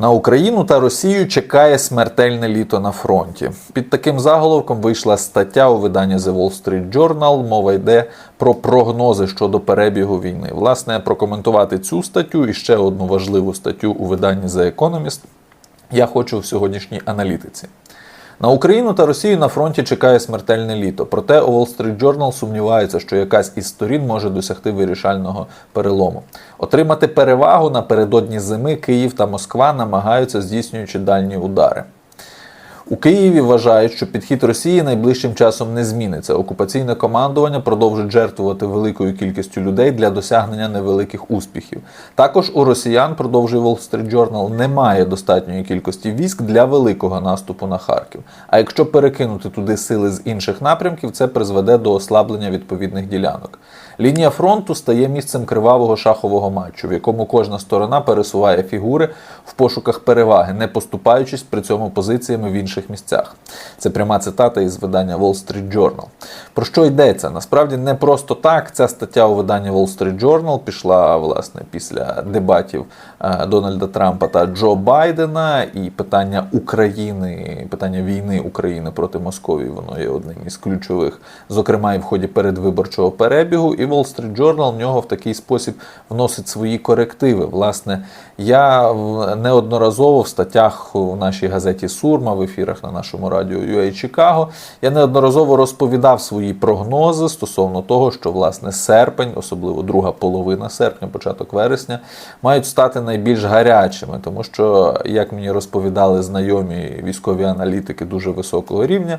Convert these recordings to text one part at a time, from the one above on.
На Україну та Росію чекає смертельне літо на фронті. Під таким заголовком вийшла стаття у виданні The Wall Street Journal. Мова йде про прогнози щодо перебігу війни. Власне, прокоментувати цю статтю і ще одну важливу статтю у виданні The Economist я хочу в сьогоднішній аналітиці. На Україну та Росію на фронті чекає смертельне літо. Проте Wall Street Journal сумнівається, що якась із сторін може досягти вирішального перелому. Отримати перевагу напередодні зими Київ та Москва намагаються здійснюючи дальні удари. У Києві вважають, що підхід Росії найближчим часом не зміниться. Окупаційне командування продовжить жертвувати великою кількістю людей для досягнення невеликих успіхів. Також у росіян, продовжує Wall Street Journal, немає достатньої кількості військ для великого наступу на Харків. А якщо перекинути туди сили з інших напрямків, це призведе до ослаблення відповідних ділянок. Лінія фронту стає місцем кривавого шахового матчу, в якому кожна сторона пересуває фігури в пошуках переваги, не поступаючись при цьому позиціями в інших місцях. Це пряма цитата із видання Wall Street Journal. Про що йдеться? Насправді не просто так. Ця стаття у виданні Wall Street Journal пішла власне після дебатів е, Дональда Трампа та Джо Байдена, і питання України, питання війни України проти Московії, воно є одним із ключових, зокрема і в ході передвиборчого перебігу. І Wall Street Journal в нього в такий спосіб вносить свої корективи. Власне, я неодноразово в статтях у нашій газеті Сурма в ефірах на нашому радіо UA Чикаго я неодноразово розповідав свої прогнози стосовно того, що власне серпень, особливо друга половина серпня, початок вересня, мають стати найбільш гарячими, тому що, як мені розповідали знайомі військові аналітики дуже високого рівня,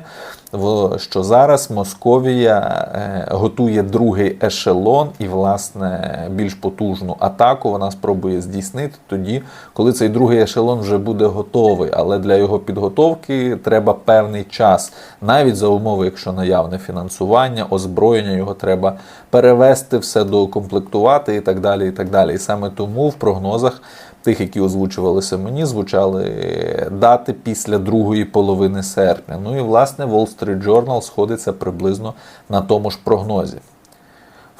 що зараз Московія е, готує другий ешелон і, власне, більш потужну атаку вона спробує здійснити тоді, коли цей другий ешелон вже буде готовий. Але для його підготовки треба певний час, навіть за умови, якщо наявне фінансування, озброєння його треба перевести, все доукомплектувати і так далі. І так далі. І саме тому в прогнозах тих, які озвучувалися мені, звучали дати після другої половини серпня. Ну і власне Wall Street Journal сходиться приблизно на тому ж прогнозі.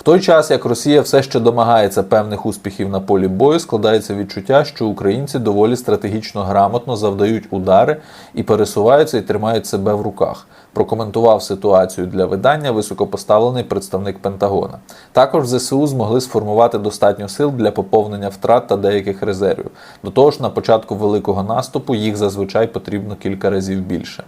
В той час, як Росія все ще домагається певних успіхів на полі бою, складається відчуття, що українці доволі стратегічно грамотно завдають удари і пересуваються і тримають себе в руках. Прокоментував ситуацію для видання високопоставлений представник Пентагона. Також ЗСУ змогли сформувати достатньо сил для поповнення втрат та деяких резервів. До того ж, на початку великого наступу їх зазвичай потрібно кілька разів більше.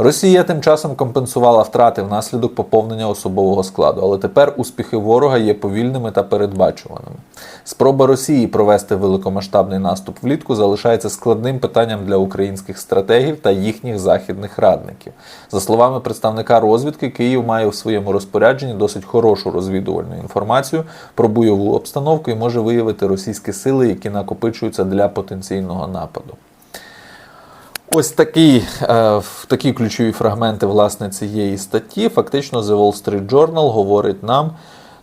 Росія тим часом компенсувала втрати внаслідок поповнення особового складу, але тепер успіхи ворога є повільними та передбачуваними. Спроба Росії провести великомасштабний наступ влітку залишається складним питанням для українських стратегів та їхніх західних радників. За словами представника розвідки, Київ має у своєму розпорядженні досить хорошу розвідувальну інформацію про бойову обстановку і може виявити російські сили, які накопичуються для потенційного нападу. Ось такі, е, такі ключові фрагменти власне цієї статті. Фактично, The Wall Street Journal говорить нам,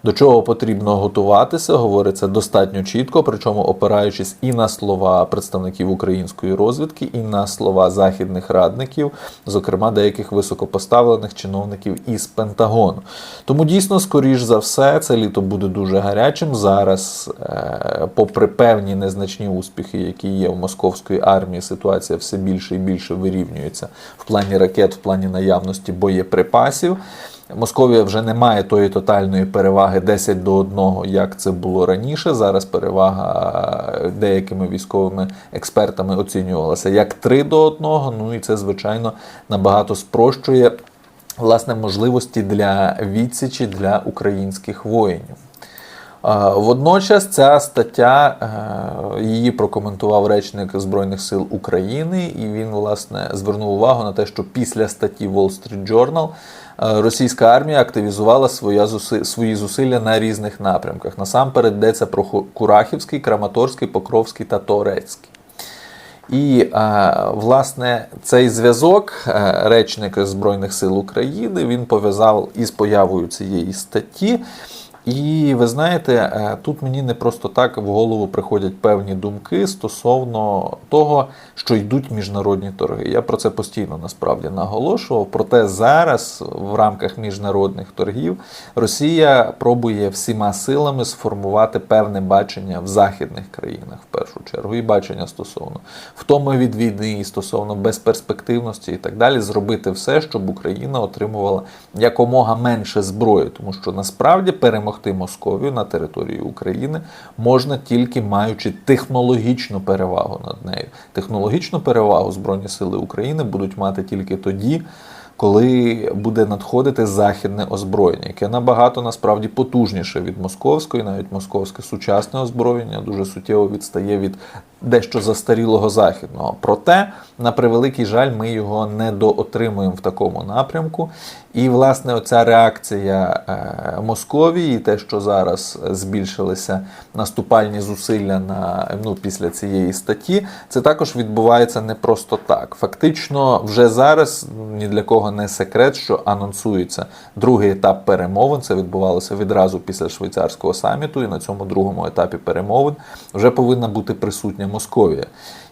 до чого потрібно готуватися. Говориться достатньо чітко, причому опираючись і на слова представників української розвідки, і на слова західних радників, зокрема деяких високопоставлених чиновників із Пентагону. Тому дійсно, скоріш за все, це літо буде дуже гарячим. Зараз, е, попри певні незначні успіхи, які є в московської армії, ситуація все більше і більше вирівнюється в плані ракет, в плані наявності боєприпасів. Московія вже не має тої тотальної переваги 10 до 1, як це було раніше. Зараз перевага деякими військовими експертами оцінювалася як 3 до 1. Ну і це, звичайно, набагато спрощує власне можливості для відсічі для українських воїнів. Водночас ця стаття е, її прокоментував речник Збройних сил України, і він власне звернув увагу на те, що після статті Wall Street Journal е, російська армія активізувала свої зусилля на різних напрямках. Насамперед йдеться про Курахівський, Краматорський, Покровський та Торецький. І е, власне цей зв'язок речник Збройних сил України він пов'язав із появою цієї статті І ви знаєте, е, тут мені не просто так в голову приходять певні думки стосовно того, що йдуть міжнародні торги. Я про це постійно насправді наголошував. Проте зараз, в рамках міжнародних торгів, Росія пробує всіма силами сформувати певне бачення в західних країнах, в першу чергу, і бачення стосовно втоми від війни, і стосовно безперспективності і так далі, зробити все, щоб Україна отримувала якомога менше зброї, тому що насправді перемогти Московію на території України можна тільки маючи технологічну перевагу над нею. Технологічну перевагу Збройні Сили України будуть мати тільки тоді. Коли буде надходити західне озброєння, яке набагато насправді потужніше від московської, навіть московське сучасне озброєння дуже суттєво відстає від дещо застарілого західного. Проте, на превеликий жаль, ми його не доотримуємо в такому напрямку. І, власне, оця реакція е, Московії, те, що зараз збільшилися наступальні зусилля на ну, після цієї статті, це також відбувається не просто так. Фактично, вже зараз ні для кого не секрет, що анонсується другий етап перемовин. Це відбувалося відразу після швейцарського саміту, і на цьому другому етапі перемовин вже повинна бути присутня Московія.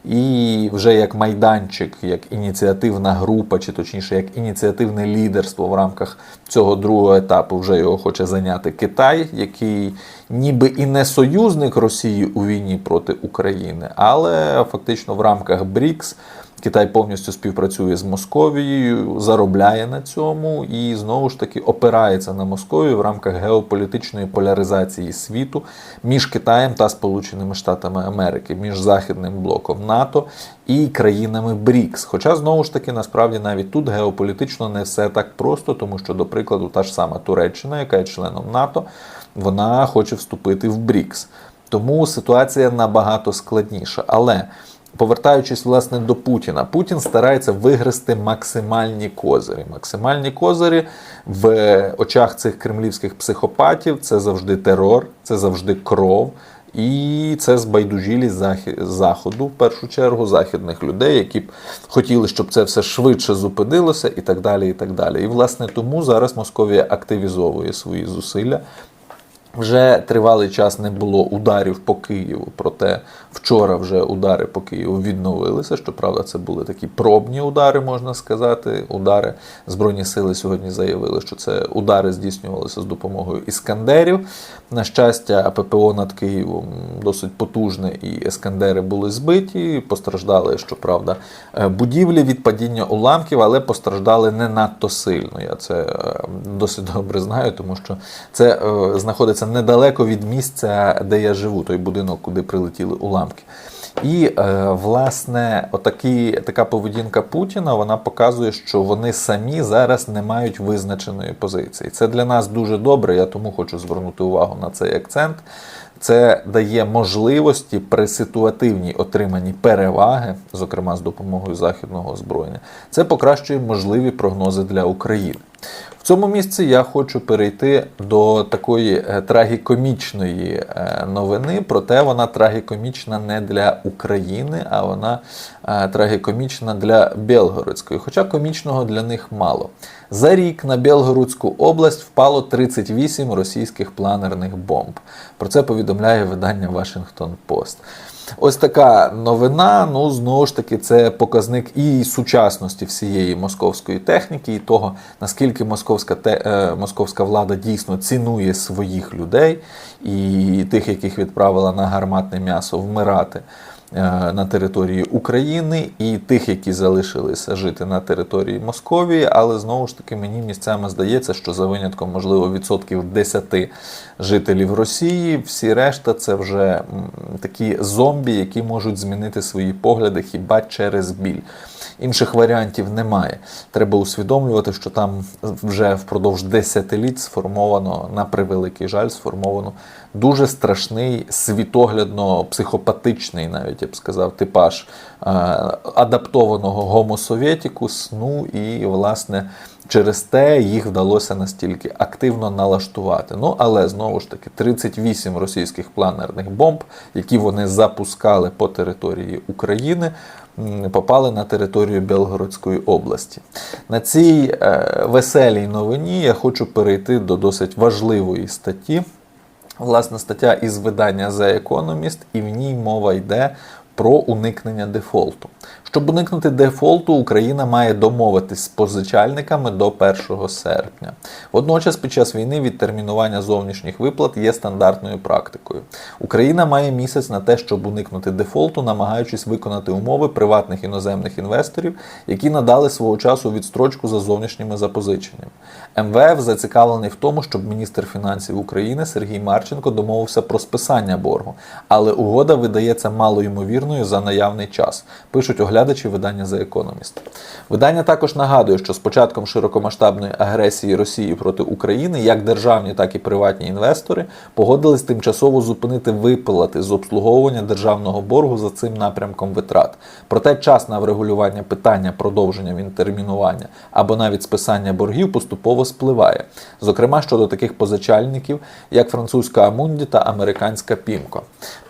І вже як майданчик, як ініціативна група, чи точніше, як ініціативне лідерство в рамках цього другого етапу вже його хоче зайняти Китай, який ніби і не союзник Росії у війні проти України, але фактично в рамках БРІКС. Китай повністю співпрацює з Московією, заробляє на цьому і знову ж таки опирається на Московію в рамках геополітичної поляризації світу між Китаєм та Сполученими Штатами Америки, між Західним блоком НАТО і країнами БРІКС. Хоча знову ж таки насправді навіть тут геополітично не все так просто, тому що, до прикладу, та ж сама Туреччина, яка є членом НАТО, вона хоче вступити в БРІКС. Тому ситуація набагато складніша. Але Повертаючись власне до Путіна, Путін старається вигрести максимальні козирі. Максимальні козирі в очах цих кремлівських психопатів це завжди терор, це завжди кров. І це збайдужілість заходу, в першу чергу, західних людей, які б хотіли, щоб це все швидше зупинилося, і так далі. І так далі. І власне тому зараз Московія активізовує свої зусилля. Вже тривалий час не було ударів по Києву, проте вчора вже удари по Києву відновилися. Щоправда, це були такі пробні удари, можна сказати. Удари Збройні сили сьогодні заявили, що це удари здійснювалися з допомогою іскандерів. На щастя, ППО над Києвом досить потужне, і ескандери були збиті. Постраждали, щоправда, е, будівлі від падіння уламків, але постраждали не надто сильно. Я це е, досить добре знаю, тому що це е, знаходиться недалеко від місця, де я живу, той будинок, куди прилетіли уламки. І, е, власне, отакі, така поведінка Путіна вона показує, що вони самі зараз не мають визначеної позиції. Це для нас дуже добре. Я тому хочу звернути увагу на цей акцент. Це дає можливості при ситуативній отриманні переваги, зокрема з допомогою західного озброєння. Це покращує можливі прогнози для України. Цьому місці я хочу перейти до такої е, трагікомічної е, новини, проте вона трагікомічна не для України, а вона е, трагікомічна для Белгородської. Хоча комічного для них мало. За рік на Белгородську область впало 38 російських планерних бомб. Про це повідомляє видання Washington Post. Ось така новина. Ну, знову ж таки, це показник і сучасності всієї московської техніки, і того, наскільки московська те, е, московська влада дійсно цінує своїх людей і тих, яких відправила на гарматне м'ясо вмирати. Е, на території України і тих, які залишилися жити на території Московії, але знову ж таки мені місцями здається, що за винятком, можливо, відсотків 10 жителів Росії, всі решта це вже такі зомбі, які можуть змінити свої погляди хіба через біль. Інших варіантів немає. Треба усвідомлювати, що там вже впродовж десятиліть сформовано, на превеликий жаль, сформовано дуже страшний світоглядно-психопатичний, навіть я б сказав, типаж е, адаптованого гомосовєтікус. Ну і, власне, через те їх вдалося настільки активно налаштувати. Ну, але знову ж таки, 38 російських планерних бомб, які вони запускали по території України попали на територію Белгородської області. На цій е, веселій новині я хочу перейти до досить важливої статті. власне стаття із видання The Economist, і в ній мова йде про уникнення дефолту. Щоб уникнути дефолту, Україна має домовитись з позичальниками до 1 серпня. Водночас, під час війни відтермінування зовнішніх виплат є стандартною практикою. Україна має місяць на те, щоб уникнути дефолту, намагаючись виконати умови приватних іноземних інвесторів, які надали свого часу відстрочку за зовнішніми запозиченнями. МВФ зацікавлений в тому, щоб міністр фінансів України Сергій Марченко домовився про списання боргу, але угода видається малоймовірною за наявний час. Пишуть оглядачі видання The Economist. Видання також нагадує, що з початком широкомасштабної агресії Росії проти України як державні, так і приватні інвестори погодились тимчасово зупинити виплати з обслуговування державного боргу за цим напрямком витрат. Проте час на врегулювання питання продовження відтермінування або навіть списання боргів поступово спливає, зокрема щодо таких позичальників, як французька Амунді та американська Пімко.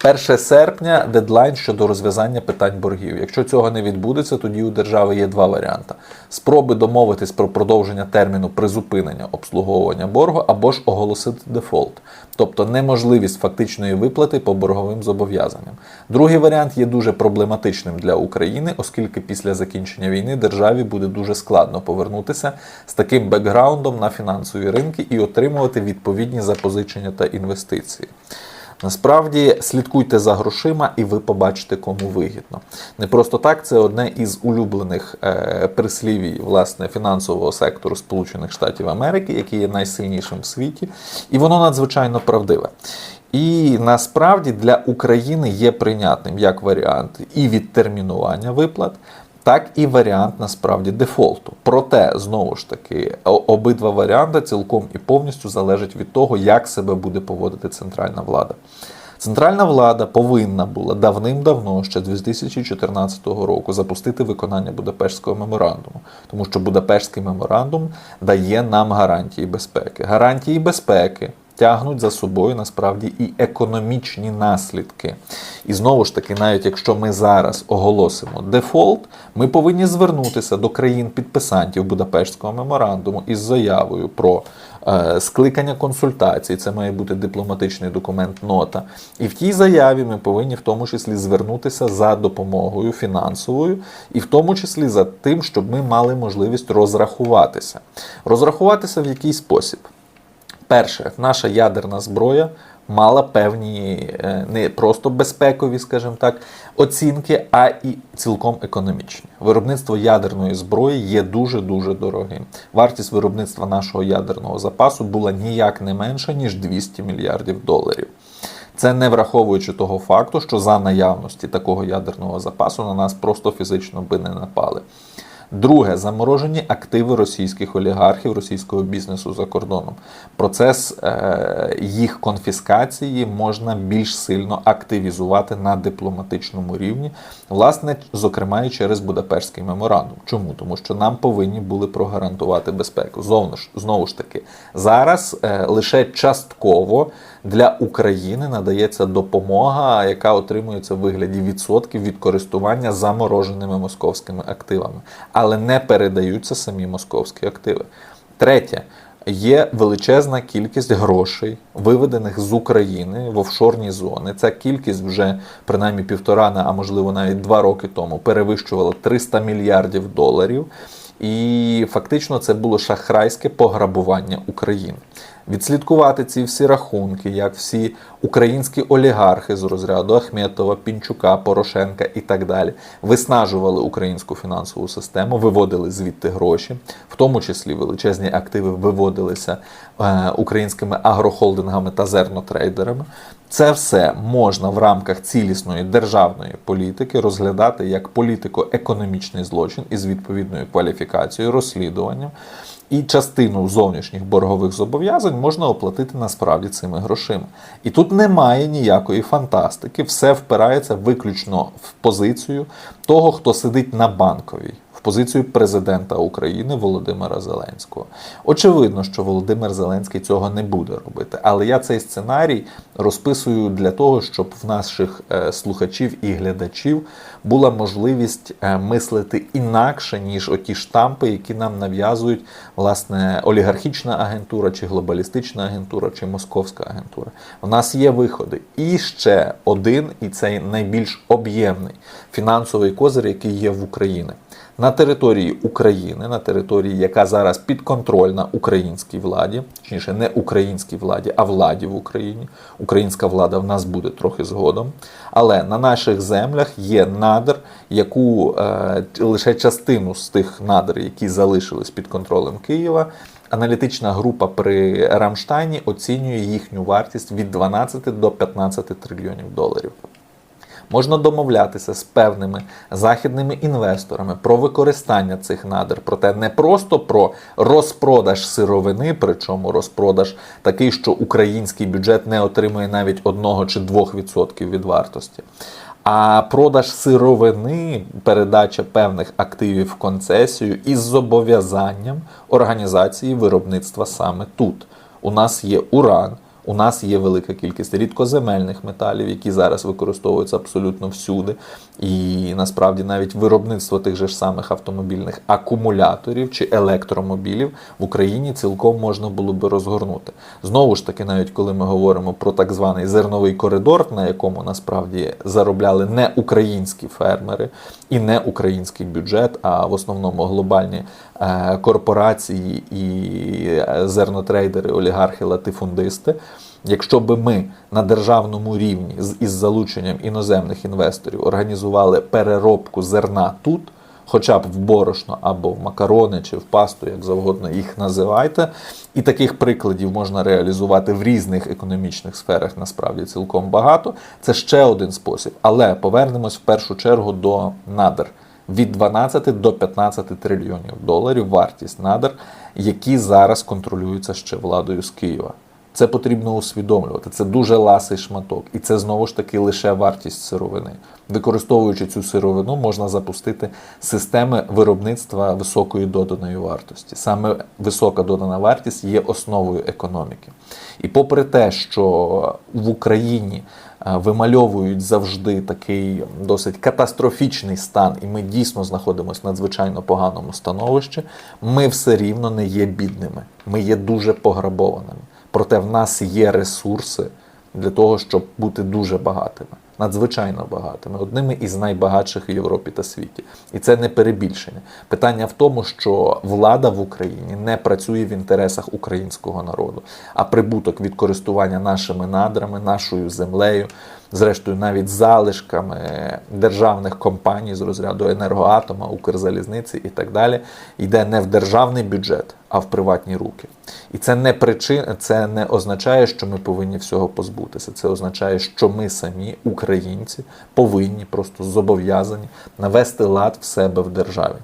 1 серпня дедлайн щодо розв'язання питань боргів. Якщо цього не відбудеться, тоді у держави є два варіанти: спроби домовитись про продовження терміну призупинення обслуговування боргу або ж оголосити дефолт, тобто неможливість фактичної виплати по борговим зобов'язанням. Другий варіант є дуже проблематичним для України, оскільки після закінчення війни державі буде дуже складно повернутися з таким бекграундом на фінансові ринки і отримувати відповідні запозичення та інвестиції. Насправді слідкуйте за грошима, і ви побачите, кому вигідно. Не просто так, це одне із улюблених е, прислівій власне фінансового сектору Сполучених Штатів Америки, який є найсильнішим в світі, і воно надзвичайно правдиве. І насправді для України є прийнятним як варіант і відтермінування виплат. Так і варіант насправді дефолту. Проте, знову ж таки, обидва варіанти цілком і повністю залежать від того, як себе буде поводити центральна влада. Центральна влада повинна була давним-давно, ще з 2014 року, запустити виконання Будапештського меморандуму, тому що Будапештський меморандум дає нам гарантії безпеки. Гарантії безпеки тягнуть за собою насправді і економічні наслідки. І знову ж таки, навіть якщо ми зараз оголосимо дефолт, ми повинні звернутися до країн-підписантів Будапештського меморандуму із заявою про е, скликання консультацій. Це має бути дипломатичний документ нота. І в тій заяві ми повинні в тому числі звернутися за допомогою фінансовою, і в тому числі за тим, щоб ми мали можливість розрахуватися. Розрахуватися в який спосіб? Перше, наша ядерна зброя мала певні е, не просто безпекові, скажімо так, оцінки, а і цілком економічні. Виробництво ядерної зброї є дуже дуже дорогим. Вартість виробництва нашого ядерного запасу була ніяк не менша ніж 200 мільярдів доларів. Це не враховуючи того факту, що за наявності такого ядерного запасу на нас просто фізично би не напали. Друге, заморожені активи російських олігархів, російського бізнесу за кордоном. Процес е, їх конфіскації можна більш сильно активізувати на дипломатичному рівні, власне, зокрема і через Будапештський меморандум. Чому? Тому що нам повинні були прогарантувати безпеку. Знову ж, знову ж таки, зараз е, лише частково для України надається допомога, яка отримується в вигляді відсотків від користування замороженими московськими активами, але не передаються самі московські активи. Третє. Є величезна кількість грошей, виведених з України в офшорні зони. Ця кількість вже принаймні півтора, а можливо навіть два роки тому перевищувала 300 мільярдів доларів. І фактично це було шахрайське пограбування України. Відслідкувати ці всі рахунки, як всі українські олігархи з розряду Ахметова, Пінчука, Порошенка і так далі, виснажували українську фінансову систему, виводили звідти гроші, в тому числі величезні активи виводилися е, українськими агрохолдингами та зернотрейдерами. Це все можна в рамках цілісної державної політики розглядати як політико-економічний злочин із відповідною кваліфікацією, розслідуванням. І частину зовнішніх боргових зобов'язань можна оплатити насправді цими грошима. І тут немає ніякої фантастики, все впирається виключно в позицію того, хто сидить на банковій. В позицію президента України Володимира Зеленського. Очевидно, що Володимир Зеленський цього не буде робити, але я цей сценарій розписую для того, щоб в наших е, слухачів і глядачів була можливість е, мислити інакше, ніж оті штампи, які нам нав'язують власне олігархічна агентура, чи глобалістична агентура, чи московська агентура. У нас є виходи. І ще один, і цей найбільш об'ємний фінансовий козир, який є в Україні. На території України, на території, яка зараз підконтрольна українській владі, точніше, не українській владі, а владі в Україні. Українська влада в нас буде трохи згодом. Але на наших землях є надр, яку е, лише частину з тих надр, які залишились під контролем Києва, аналітична група при Рамштайні оцінює їхню вартість від 12 до 15 трильйонів доларів. Можна домовлятися з певними західними інвесторами про використання цих надр, проте не просто про розпродаж сировини, причому розпродаж такий, що український бюджет не отримує навіть 1 чи 2% від вартості. А продаж сировини, передача певних активів в концесію із зобов'язанням організації виробництва саме тут. У нас є уран, у нас є велика кількість рідкоземельних металів, які зараз використовуються абсолютно всюди. І насправді навіть виробництво тих же ж самих автомобільних акумуляторів чи електромобілів в Україні цілком можна було би розгорнути. Знову ж таки, навіть коли ми говоримо про так званий зерновий коридор, на якому насправді заробляли не українські фермери і не український бюджет, а в основному глобальні е, корпорації і е, зернотрейдери, олігархи, латифундисти. Якщо би ми на державному рівні із залученням іноземних інвесторів організували переробку зерна тут, хоча б в борошно або в макарони чи в пасту, як завгодно їх називайте, і таких прикладів можна реалізувати в різних економічних сферах, насправді цілком багато. Це ще один спосіб. Але повернемось в першу чергу до надр. Від 12 до 15 трильйонів доларів вартість надр, які зараз контролюються ще владою з Києва. Це потрібно усвідомлювати. Це дуже ласий шматок, і це знову ж таки лише вартість сировини. Використовуючи цю сировину, можна запустити системи виробництва високої доданої вартості. Саме висока додана вартість є основою економіки. І попри те, що в Україні е, вимальовують завжди такий досить катастрофічний стан, і ми дійсно знаходимося в надзвичайно поганому становищі, ми все рівно не є бідними. Ми є дуже пограбованими. Проте в нас є ресурси для того, щоб бути дуже багатими, надзвичайно багатими, одними із найбагатших в Європі та світі. І це не перебільшення. Питання в тому, що влада в Україні не працює в інтересах українського народу, а прибуток від користування нашими надрами, нашою землею. Зрештою, навіть залишками державних компаній з розряду енергоатома, Укрзалізниці і так далі, йде не в державний бюджет, а в приватні руки. І це не причина, це не означає, що ми повинні всього позбутися. Це означає, що ми самі, українці, повинні просто зобов'язані навести лад в себе в державі.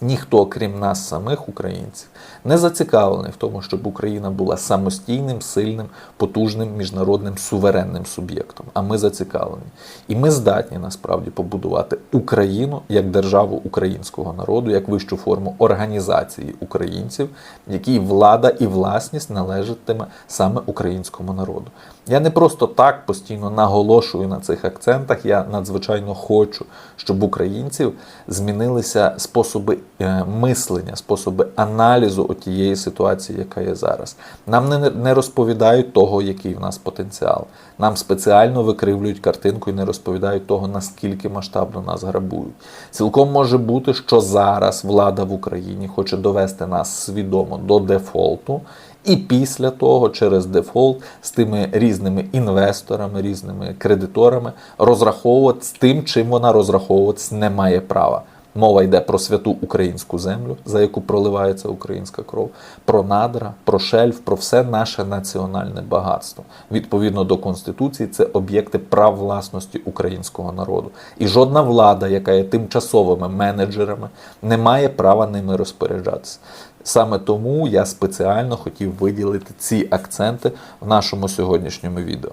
Ніхто, крім нас, самих українців, не зацікавлений в тому, щоб Україна була самостійним, сильним, потужним міжнародним суверенним суб'єктом. А ми зацікавлені. І ми здатні насправді побудувати Україну як державу українського народу, як вищу форму організації українців, якій влада і власність належатиме саме українському народу. Я не просто так постійно наголошую на цих акцентах. Я надзвичайно хочу, щоб українців змінилися способи е, мислення, способи аналізу тієї ситуації, яка є зараз. Нам не, не розповідають того, який в нас потенціал. Нам спеціально викривлюють картинку і не розповідають того, наскільки масштабно нас грабують. Цілком може бути, що зараз влада в Україні хоче довести нас свідомо до дефолту. І після того, через дефолт, з тими різними інвесторами, різними кредиторами розраховувати з тим, чим вона розраховуватись не має права. Мова йде про святу українську землю, за яку проливається українська кров, про надра, про шельф, про все наше національне багатство. Відповідно до конституції, це об'єкти прав власності українського народу. І жодна влада, яка є тимчасовими менеджерами, не має права ними розпоряджатися. Саме тому я спеціально хотів виділити ці акценти в нашому сьогоднішньому відео.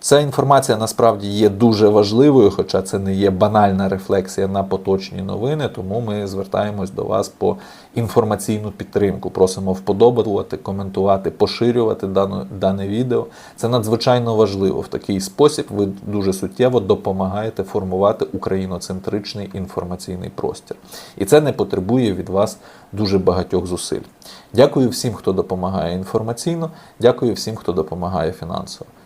Ця інформація насправді є дуже важливою, хоча це не є банальна рефлексія на поточні новини. Тому ми звертаємось до вас по інформаційну підтримку. Просимо вподобати, коментувати, поширювати дане, дане відео. Це надзвичайно важливо. В такий спосіб ви дуже суттєво допомагаєте формувати україноцентричний інформаційний простір. І це не потребує від вас дуже багатьох зусиль. Дякую всім, хто допомагає інформаційно. Дякую всім, хто допомагає фінансово.